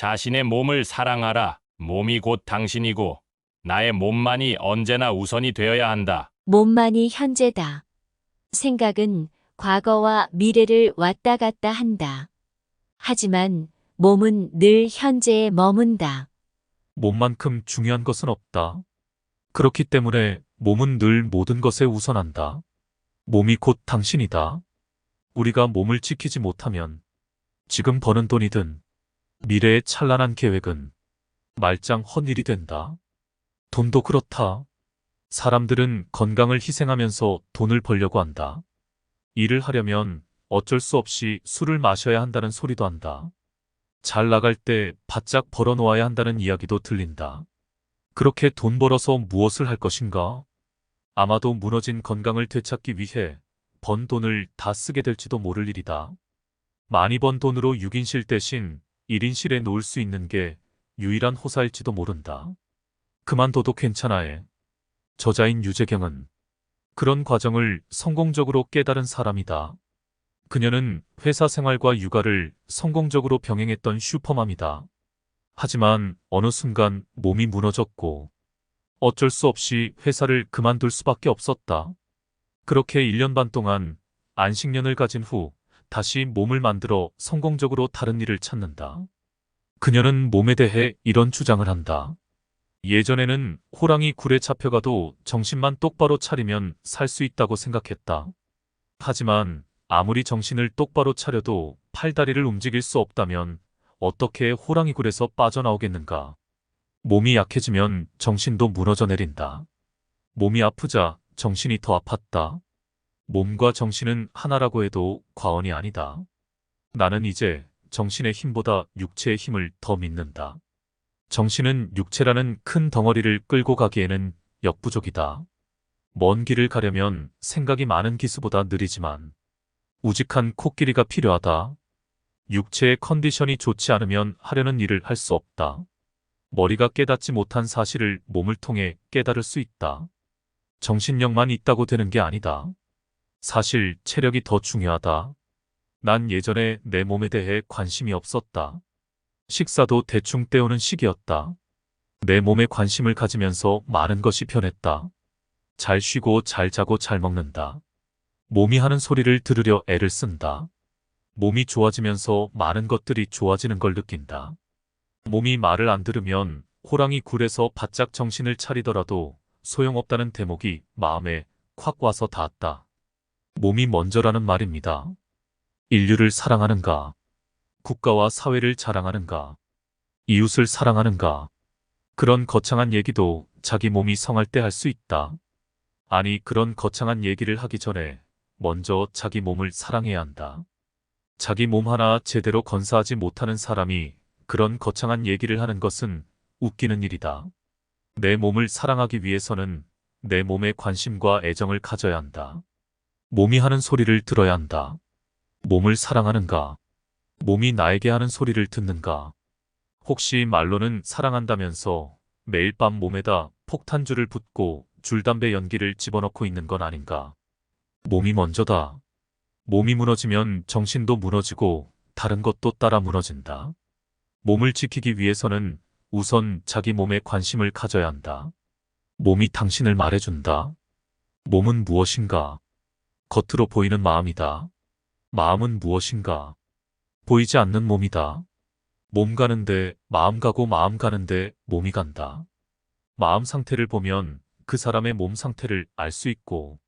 자신의 몸을 사랑하라. 몸이 곧 당신이고 나의 몸만이 언제나 우선이 되어야 한다. 몸만이 현재다. 생각은 과거와 미래를 왔다 갔다 한다. 하지만 몸은 늘 현재에 머문다. 몸만큼 중요한 것은 없다. 그렇기 때문에 몸은 늘 모든 것에 우선한다. 몸이 곧 당신이다. 우리가 몸을 지키지 못하면 지금 버는 돈이든 미래의 찬란한 계획은 말짱 헛일이 된다. 돈도 그렇다. 사람들은 건강을 희생하면서 돈을 벌려고 한다. 일을 하려면 어쩔 수 없이 술을 마셔야 한다는 소리도 한다. 잘 나갈 때 바짝 벌어놓아야 한다는 이야기도 들린다. 그렇게 돈 벌어서 무엇을 할 것인가? 아마도 무너진 건강을 되찾기 위해 번 돈을 다 쓰게 될지도 모를 일이다. 많이 번 돈으로 6인실 대신 1인실에 놓을 수 있는 게 유일한 호사일지도 모른다. 그만둬도 괜찮아해. 저자인 유재경은 그런 과정을 성공적으로 깨달은 사람이다. 그녀는 회사 생활과 육아를 성공적으로 병행했던 슈퍼맘이다. 하지만 어느 순간 몸이 무너졌고 어쩔 수 없이 회사를 그만둘 수밖에 없었다. 그렇게 1년 반 동안 안식년을 가진 후 다시 몸을 만들어 성공적으로 다른 일을 찾는다. 그녀는 몸에 대해 이런 주장을 한다. 예전에는 호랑이 굴에 잡혀가도 정신만 똑바로 차리면 살 수 있다고 생각했다. 하지만 아무리 정신을 똑바로 차려도 팔다리를 움직일 수 없다면 어떻게 호랑이 굴에서 빠져나오겠는가? 몸이 약해지면 정신도 무너져 내린다. 몸이 아프자 정신이 더 아팠다. 몸과 정신은 하나라고 해도 과언이 아니다. 나는 이제 정신의 힘보다 육체의 힘을 더 믿는다. 정신은 육체라는 큰 덩어리를 끌고 가기에는 역부족이다. 먼 길을 가려면 생각이 많은 기수보다 느리지만 우직한 코끼리가 필요하다. 육체의 컨디션이 좋지 않으면 하려는 일을 할 수 없다. 머리가 깨닫지 못한 사실을 몸을 통해 깨달을 수 있다. 정신력만 있다고 되는 게 아니다. 사실 체력이 더 중요하다. 난 예전에 내 몸에 대해 관심이 없었다. 식사도 대충 때우는 시기였다. 내 몸에 관심을 가지면서 많은 것이 변했다. 잘 쉬고 잘 자고 잘 먹는다. 몸이 하는 소리를 들으려 애를 쓴다. 몸이 좋아지면서 많은 것들이 좋아지는 걸 느낀다. 몸이 말을 안 들으면 호랑이 굴에서 바짝 정신을 차리더라도 소용없다는 대목이 마음에 콱 와서 닿았다. 몸이 먼저라는 말입니다. 인류를 사랑하는가? 국가와 사회를 자랑하는가? 이웃을 사랑하는가? 그런 거창한 얘기도 자기 몸이 성할 때 할 수 있다. 아니, 그런 거창한 얘기를 하기 전에 먼저 자기 몸을 사랑해야 한다. 자기 몸 하나 제대로 건사하지 못하는 사람이 그런 거창한 얘기를 하는 것은 웃기는 일이다. 내 몸을 사랑하기 위해서는 내 몸에 관심과 애정을 가져야 한다. 몸이 하는 소리를 들어야 한다. 몸을 사랑하는가? 몸이 나에게 하는 소리를 듣는가? 혹시 말로는 사랑한다면서 매일 밤 몸에다 폭탄주를 붓고 줄담배 연기를 집어넣고 있는 건 아닌가? 몸이 먼저다. 몸이 무너지면 정신도 무너지고 다른 것도 따라 무너진다. 몸을 지키기 위해서는 우선 자기 몸에 관심을 가져야 한다. 몸이 당신을 말해준다. 몸은 무엇인가? 겉으로 보이는 마음이다. 마음은 무엇인가? 보이지 않는 몸이다. 몸 가는데 마음 가고 마음 가는데 몸이 간다. 마음 상태를 보면 그 사람의 몸 상태를 알 수 있고,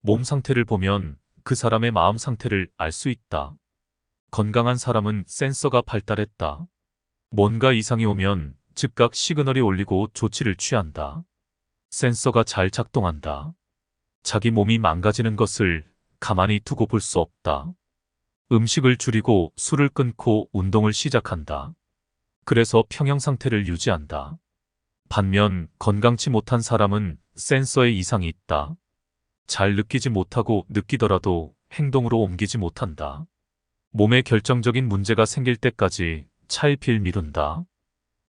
몸 상태를 보면 그 사람의 마음 상태를 알 수 있다. 건강한 사람은 센서가 발달했다. 뭔가 이상이 오면 즉각 시그널이 올리고 조치를 취한다. 센서가 잘 작동한다. 자기 몸이 망가지는 것을 가만히 두고 볼 수 없다. 음식을 줄이고 술을 끊고 운동을 시작한다. 그래서 평형 상태를 유지한다. 반면 건강치 못한 사람은 센서에 이상이 있다. 잘 느끼지 못하고 느끼더라도 행동으로 옮기지 못한다. 몸에 결정적인 문제가 생길 때까지 차일피일 미룬다.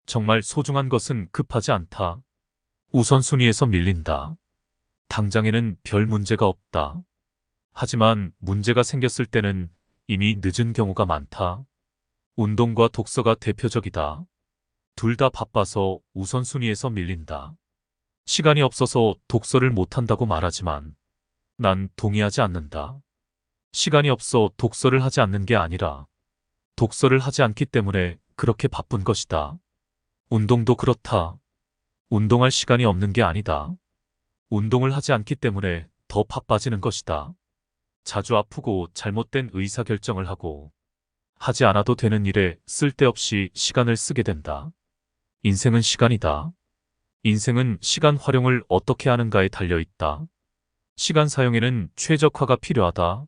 정말 소중한 것은 급하지 않다. 우선순위에서 밀린다. 당장에는 별 문제가 없다. 하지만 문제가 생겼을 때는 이미 늦은 경우가 많다. 운동과 독서가 대표적이다. 둘 다 바빠서 우선순위에서 밀린다. 시간이 없어서 독서를 못한다고 말하지만 난 동의하지 않는다. 시간이 없어 독서를 하지 않는 게 아니라 독서를 하지 않기 때문에 그렇게 바쁜 것이다. 운동도 그렇다. 운동할 시간이 없는 게 아니다. 운동을 하지 않기 때문에 더 바빠지는 것이다. 자주 아프고 잘못된 의사결정을 하고 하지 않아도 되는 일에 쓸데없이 시간을 쓰게 된다. 인생은 시간이다. 인생은 시간 활용을 어떻게 하는가에 달려 있다. 시간 사용에는 최적화가 필요하다.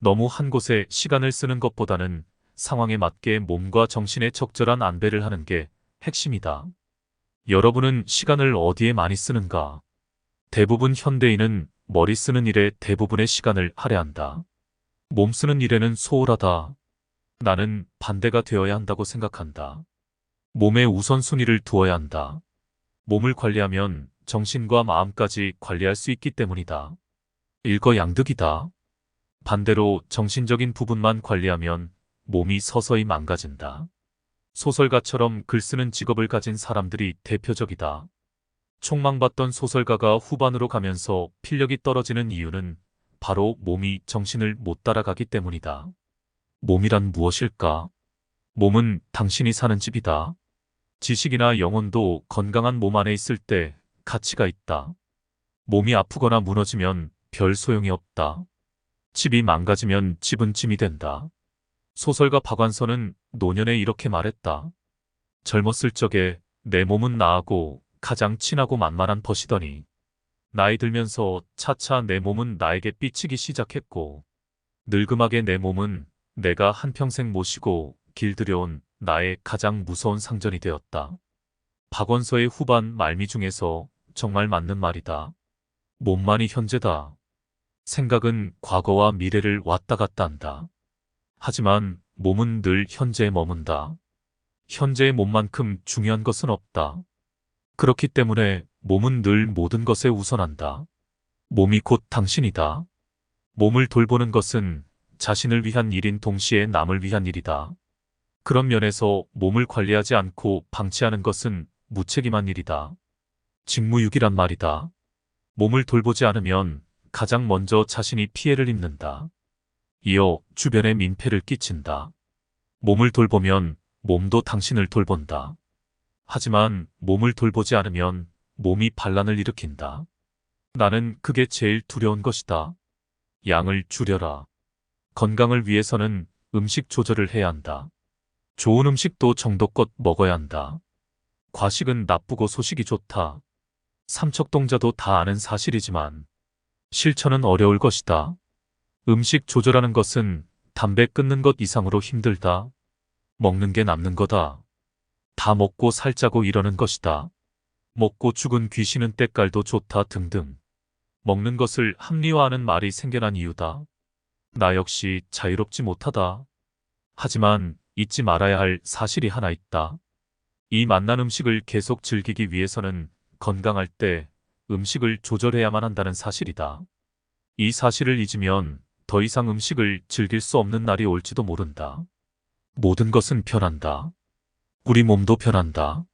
너무 한 곳에 시간을 쓰는 것보다는 상황에 맞게 몸과 정신의 적절한 안배를 하는 게 핵심이다. 여러분은 시간을 어디에 많이 쓰는가? 대부분 현대인은 머리 쓰는 일에 대부분의 시간을 할애한다. 몸 쓰는 일에는 소홀하다. 나는 반대가 되어야 한다고 생각한다. 몸에 우선순위를 두어야 한다. 몸을 관리하면 정신과 마음까지 관리할 수 있기 때문이다. 일거양득이다. 반대로 정신적인 부분만 관리하면 몸이 서서히 망가진다. 소설가처럼 글 쓰는 직업을 가진 사람들이 대표적이다. 촉망받던 소설가가 후반으로 가면서 필력이 떨어지는 이유는 바로 몸이 정신을 못 따라가기 때문이다. 몸이란 무엇일까? 몸은 당신이 사는 집이다. 지식이나 영혼도 건강한 몸 안에 있을 때 가치가 있다. 몸이 아프거나 무너지면 별 소용이 없다. 집이 망가지면 집은 짐이 된다. 소설가 박완서는 노년에 이렇게 말했다. 젊었을 적에 내 몸은 나하고 가장 친하고 만만한 벗이더니 나이 들면서 차차 내 몸은 나에게 삐치기 시작했고 늙음하게 내 몸은 내가 한평생 모시고 길들여온 나의 가장 무서운 상전이 되었다. 박원서의 후반 말미 중에서 정말 맞는 말이다. 몸만이 현재다. 생각은 과거와 미래를 왔다 갔다 한다. 하지만 몸은 늘 현재에 머문다. 현재의 몸만큼 중요한 것은 없다. 그렇기 때문에 몸은 늘 모든 것에 우선한다. 몸이 곧 당신이다. 몸을 돌보는 것은 자신을 위한 일인 동시에 남을 위한 일이다. 그런 면에서 몸을 관리하지 않고 방치하는 것은 무책임한 일이다. 직무유기란 말이다. 몸을 돌보지 않으면 가장 먼저 자신이 피해를 입는다. 이어 주변에 민폐를 끼친다. 몸을 돌보면 몸도 당신을 돌본다. 하지만 몸을 돌보지 않으면 몸이 반란을 일으킨다. 나는 그게 제일 두려운 것이다. 양을 줄여라. 건강을 위해서는 음식 조절을 해야 한다. 좋은 음식도 정도껏 먹어야 한다. 과식은 나쁘고 소식이 좋다. 삼척동자도 다 아는 사실이지만 실천은 어려울 것이다. 음식 조절하는 것은 담배 끊는 것 이상으로 힘들다. 먹는 게 남는 거다. 다 먹고 살자고 이러는 것이다. 먹고 죽은 귀신은 때깔도 좋다 등등. 먹는 것을 합리화하는 말이 생겨난 이유다. 나 역시 자유롭지 못하다. 하지만 잊지 말아야 할 사실이 하나 있다. 이 맛난 음식을 계속 즐기기 위해서는 건강할 때 음식을 조절해야만 한다는 사실이다. 이 사실을 잊으면 더 이상 음식을 즐길 수 없는 날이 올지도 모른다. 모든 것은 변한다. 우리 몸도 변한다.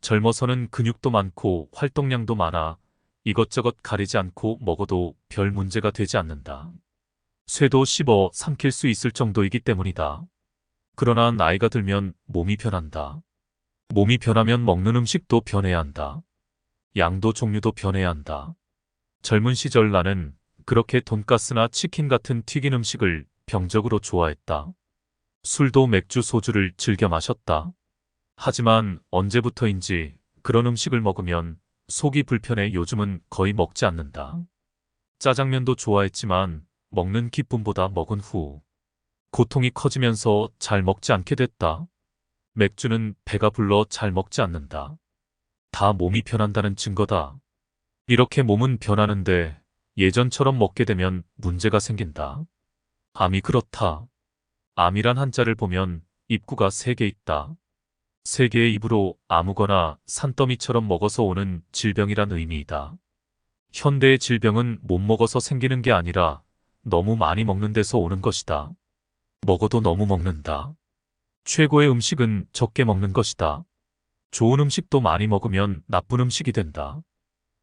젊어서는 근육도 많고 활동량도 많아 이것저것 가리지 않고 먹어도 별 문제가 되지 않는다. 쇠도 씹어 삼킬 수 있을 정도이기 때문이다. 그러나 나이가 들면 몸이 변한다. 몸이 변하면 먹는 음식도 변해야 한다. 양도 종류도 변해야 한다. 젊은 시절 나는 그렇게 돈가스나 치킨 같은 튀긴 음식을 병적으로 좋아했다. 술도 맥주 소주를 즐겨 마셨다. 하지만 언제부터인지 그런 음식을 먹으면 속이 불편해 요즘은 거의 먹지 않는다. 짜장면도 좋아했지만 먹는 기쁨보다 먹은 후 고통이 커지면서 잘 먹지 않게 됐다. 맥주는 배가 불러 잘 먹지 않는다. 다 몸이 변한다는 증거다. 이렇게 몸은 변하는데 예전처럼 먹게 되면 문제가 생긴다. 암이 그렇다. 암이란 한자를 보면 입구가 세 개 있다. 세 개의 입으로 아무거나 산더미처럼 먹어서 오는 질병이란 의미이다. 현대의 질병은 못 먹어서 생기는 게 아니라 너무 많이 먹는 데서 오는 것이다. 먹어도 너무 먹는다. 최고의 음식은 적게 먹는 것이다. 좋은 음식도 많이 먹으면 나쁜 음식이 된다.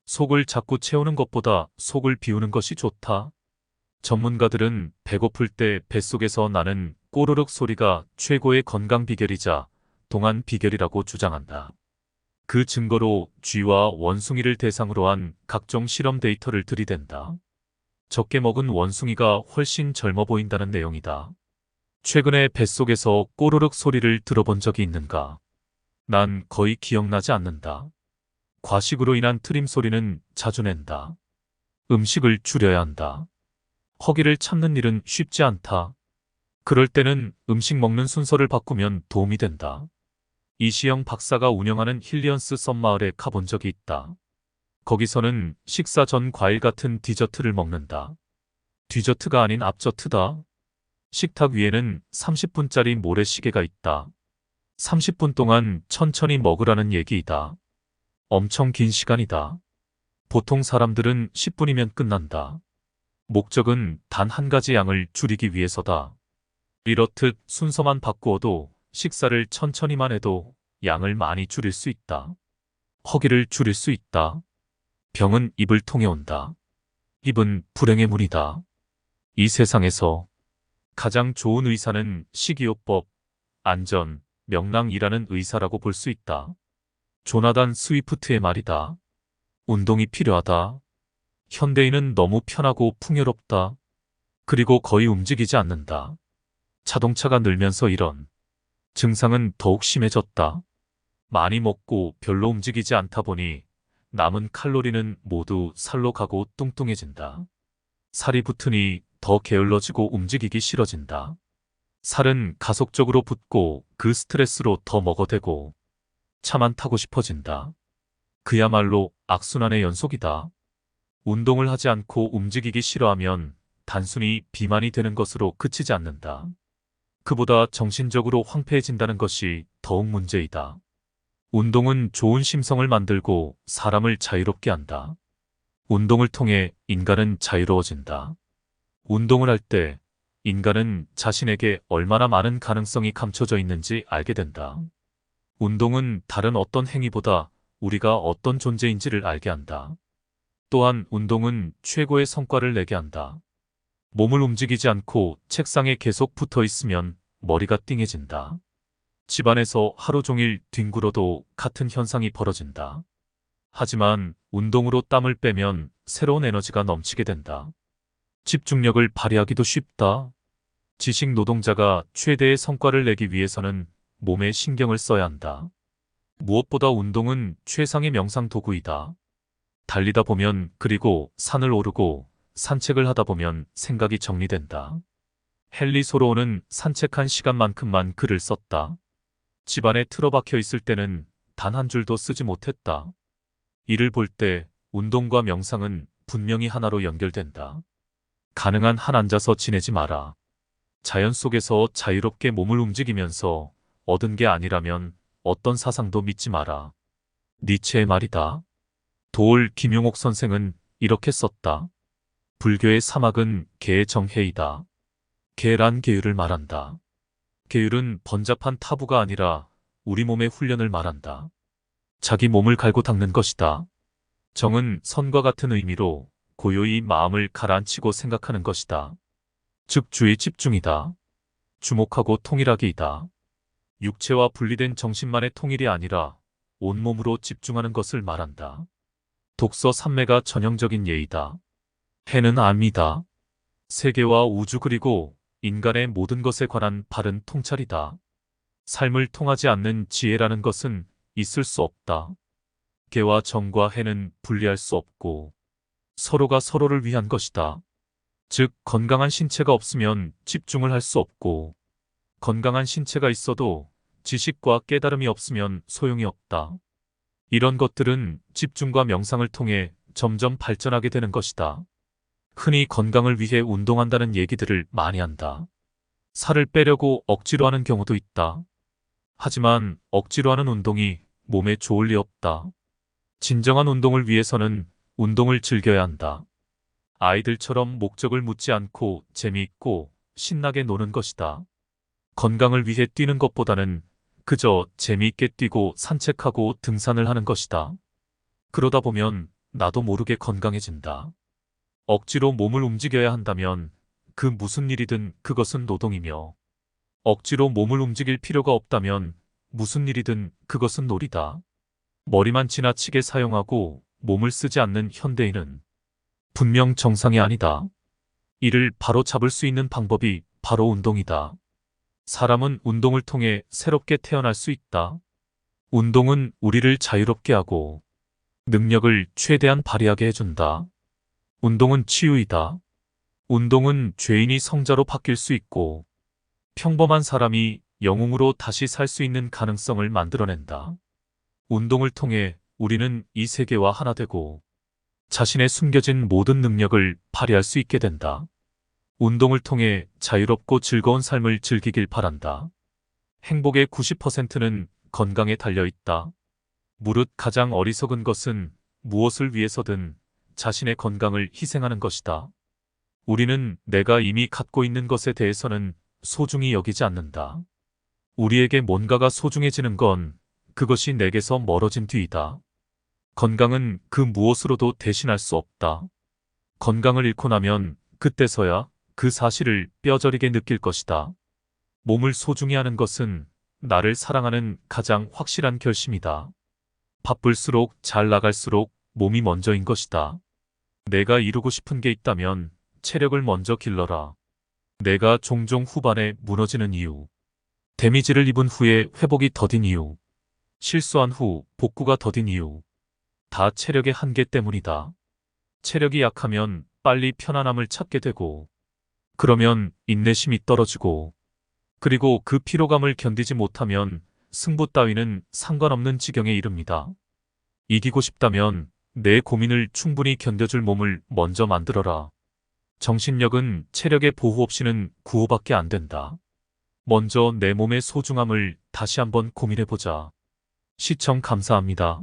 속을 자꾸 채우는 것보다 속을 비우는 것이 좋다. 전문가들은 배고플 때 뱃속에서 나는 꼬르륵 소리가 최고의 건강 비결이자 동안 비결이라고 주장한다. 그 증거로 쥐와 원숭이를 대상으로 한 각종 실험 데이터를 들이댄다. 적게 먹은 원숭이가 훨씬 젊어 보인다는 내용이다. 최근에 뱃속에서 꼬르륵 소리를 들어본 적이 있는가? 난 거의 기억나지 않는다. 과식으로 인한 트림 소리는 자주 낸다. 음식을 줄여야 한다. 허기를 참는 일은 쉽지 않다. 그럴 때는 음식 먹는 순서를 바꾸면 도움이 된다. 이시영 박사가 운영하는 힐리언스 썸마을에 가본 적이 있다. 거기서는 식사 전 과일 같은 디저트를 먹는다. 디저트가 아닌 앞저트다. 식탁 위에는 30분짜리 모래시계가 있다. 30분 동안 천천히 먹으라는 얘기이다. 엄청 긴 시간이다. 보통 사람들은 10분이면 끝난다. 목적은 단 한 가지 양을 줄이기 위해서다. 이렇듯 순서만 바꾸어도 식사를 천천히만 해도 양을 많이 줄일 수 있다. 허기를 줄일 수 있다. 병은 입을 통해 온다. 입은 불행의 문이다. 이 세상에서 가장 좋은 의사는 식이요법, 안전, 명랑이라는 의사라고 볼 수 있다. 조나단 스위프트의 말이다. 운동이 필요하다. 현대인은 너무 편하고 풍요롭다. 그리고 거의 움직이지 않는다. 자동차가 늘면서 이런 증상은 더욱 심해졌다. 많이 먹고 별로 움직이지 않다 보니 남은 칼로리는 모두 살로 가고 뚱뚱해진다. 살이 붙으니 더 게을러지고 움직이기 싫어진다. 살은 가속적으로 붙고 그 스트레스로 더 먹어대고 차만 타고 싶어진다. 그야말로 악순환의 연속이다. 운동을 하지 않고 움직이기 싫어하면 단순히 비만이 되는 것으로 그치지 않는다. 그보다 정신적으로 황폐해진다는 것이 더욱 문제이다. 운동은 좋은 심성을 만들고 사람을 자유롭게 한다. 운동을 통해 인간은 자유로워진다. 운동을 할 때 인간은 자신에게 얼마나 많은 가능성이 감춰져 있는지 알게 된다. 운동은 다른 어떤 행위보다 우리가 어떤 존재인지를 알게 한다. 또한 운동은 최고의 성과를 내게 한다. 몸을 움직이지 않고 책상에 계속 붙어 있으면 머리가 띵해진다. 집안에서 하루 종일 뒹굴어도 같은 현상이 벌어진다. 하지만 운동으로 땀을 빼면 새로운 에너지가 넘치게 된다. 집중력을 발휘하기도 쉽다. 지식 노동자가 최대의 성과를 내기 위해서는 몸에 신경을 써야 한다. 무엇보다 운동은 최상의 명상 도구이다. 달리다 보면 그리고 산을 오르고 산책을 하다 보면 생각이 정리된다. 헨리 소로우는 산책한 시간만큼만 글을 썼다. 집안에 틀어박혀 있을 때는 단 한 줄도 쓰지 못했다. 이를 볼 때 운동과 명상은 분명히 하나로 연결된다. 가능한 한 앉아서 지내지 마라. 자연 속에서 자유롭게 몸을 움직이면서 얻은 게 아니라면 어떤 사상도 믿지 마라. 니체의 말이다. 도올 김용옥 선생은 이렇게 썼다. 불교의 사막은 개의 정해이다. 개란 계율을 말한다. 계율은 번잡한 타부가 아니라 우리 몸의 훈련을 말한다. 자기 몸을 갈고 닦는 것이다. 정은 선과 같은 의미로 고요히 마음을 가라앉히고 생각하는 것이다. 즉 주의 집중이다. 주목하고 통일하기이다. 육체와 분리된 정신만의 통일이 아니라 온몸으로 집중하는 것을 말한다. 독서 삼매가 전형적인 예이다. 해는 암이다. 세계와 우주 그리고 인간의 모든 것에 관한 바른 통찰이다. 삶을 통하지 않는 지혜라는 것은 있을 수 없다. 개와 정과 해는 분리할 수 없고 서로가 서로를 위한 것이다. 즉 건강한 신체가 없으면 집중을 할 수 없고 건강한 신체가 있어도 지식과 깨달음이 없으면 소용이 없다. 이런 것들은 집중과 명상을 통해 점점 발전하게 되는 것이다. 흔히 건강을 위해 운동한다는 얘기들을 많이 한다. 살을 빼려고 억지로 하는 경우도 있다. 하지만 억지로 하는 운동이 몸에 좋을 리 없다. 진정한 운동을 위해서는 운동을 즐겨야 한다. 아이들처럼 목적을 묻지 않고 재미있고 신나게 노는 것이다. 건강을 위해 뛰는 것보다는 그저 재미있게 뛰고 산책하고 등산을 하는 것이다. 그러다 보면 나도 모르게 건강해진다. 억지로 몸을 움직여야 한다면 그 무슨 일이든 그것은 노동이며 억지로 몸을 움직일 필요가 없다면 무슨 일이든 그것은 놀이다. 머리만 지나치게 사용하고 몸을 쓰지 않는 현대인은 분명 정상이 아니다. 이를 바로 잡을 수 있는 방법이 바로 운동이다. 사람은 운동을 통해 새롭게 태어날 수 있다. 운동은 우리를 자유롭게 하고 능력을 최대한 발휘하게 해준다. 운동은 치유이다. 운동은 죄인이 성자로 바뀔 수 있고 평범한 사람이 영웅으로 다시 살 수 있는 가능성을 만들어낸다. 운동을 통해 우리는 이 세계와 하나 되고 자신의 숨겨진 모든 능력을 발휘할 수 있게 된다. 운동을 통해 자유롭고 즐거운 삶을 즐기길 바란다. 행복의 90%는 건강에 달려 있다. 무릇 가장 어리석은 것은 무엇을 위해서든 자신의 건강을 희생하는 것이다. 우리는 내가 이미 갖고 있는 것에 대해서는 소중히 여기지 않는다. 우리에게 뭔가가 소중해지는 건 그것이 내게서 멀어진 뒤이다. 건강은 그 무엇으로도 대신할 수 없다. 건강을 잃고 나면 그때서야 그 사실을 뼈저리게 느낄 것이다. 몸을 소중히 하는 것은 나를 사랑하는 가장 확실한 결심이다. 바쁠수록 잘 나갈수록 몸이 먼저인 것이다. 내가 이루고 싶은 게 있다면 체력을 먼저 길러라. 내가 종종 후반에 무너지는 이유. 데미지를 입은 후에 회복이 더딘 이유. 실수한 후 복구가 더딘 이유. 다 체력의 한계 때문이다. 체력이 약하면 빨리 편안함을 찾게 되고, 그러면 인내심이 떨어지고, 그리고 그 피로감을 견디지 못하면 승부 따위는 상관없는 지경에 이릅니다. 이기고 싶다면 내 고민을 충분히 견뎌줄 몸을 먼저 만들어라. 정신력은 체력의 보호 없이는 구호밖에 안 된다. 먼저 내 몸의 소중함을 다시 한번 고민해보자. 시청 감사합니다.